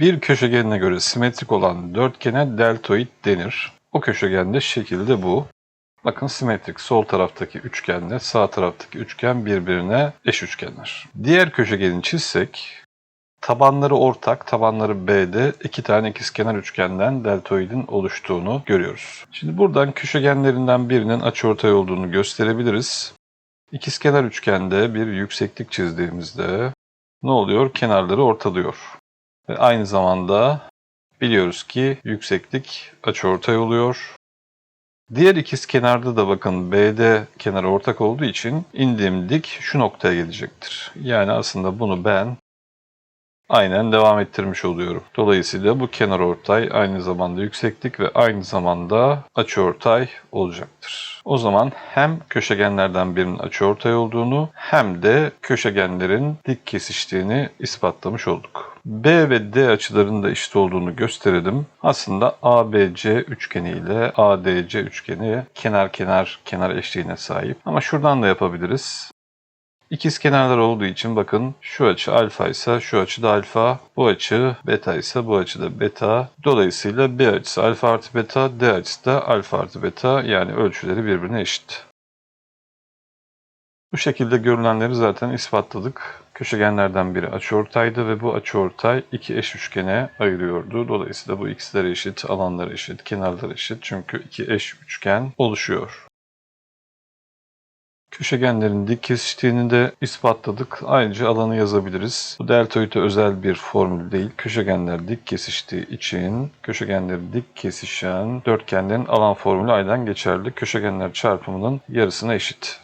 Bir köşegenine göre simetrik olan dörtgene deltoid denir. O köşegende şekilde bu. Bakın simetrik sol taraftaki üçgenle sağ taraftaki üçgen birbirine eş üçgenler. Diğer köşegeni çizsek tabanları ortak, tabanları B'de iki tane ikizkenar üçgenden deltoidin oluştuğunu görüyoruz. Şimdi buradan köşegenlerinden birinin açıortay olduğunu gösterebiliriz. İkizkenar üçgende bir yükseklik çizdiğimizde ne oluyor? Kenarları ortalıyor. Ve aynı zamanda biliyoruz ki yükseklik açıortay oluyor. Diğer ikiz kenarda da bakın BD kenarı ortak olduğu için indiğim dik şu noktaya gelecektir. Yani aslında bunu ben aynen devam ettirmiş oluyorum. Dolayısıyla bu kenar ortay aynı zamanda yükseklik ve aynı zamanda açıortay olacaktır. O zaman hem köşegenlerden birinin açıortay olduğunu hem de köşegenlerin dik kesiştiğini ispatlamış olduk. B ve D açılarının da eşit olduğunu gösterelim. Aslında ABC üçgeni ile ADC üçgeni kenar kenar kenar eşliğine sahip. Ama şuradan da yapabiliriz. İkiz kenarlar olduğu için bakın şu açı alfa ise şu açı da alfa, bu açı beta ise bu açı da beta. Dolayısıyla B açısı alfa artı beta, D açısı da alfa artı beta yani ölçüleri birbirine eşit. Bu şekilde görünenleri zaten ispatladık. Köşegenlerden biri açıortaydı ve bu açıortay iki eş üçgene ayırıyordu. Dolayısıyla bu x'ler eşit, alanlar eşit, kenarlar eşit. Çünkü iki eş üçgen oluşuyor. Köşegenlerin dik kesiştiğini de ispatladık. Ayrıca alanı yazabiliriz. Bu deltoide özel bir formül değil. Köşegenler dik kesiştiği için köşegenleri dik kesişen dörtgenlerin alan formülü aynen geçerli. Köşegenler çarpımının yarısına eşit.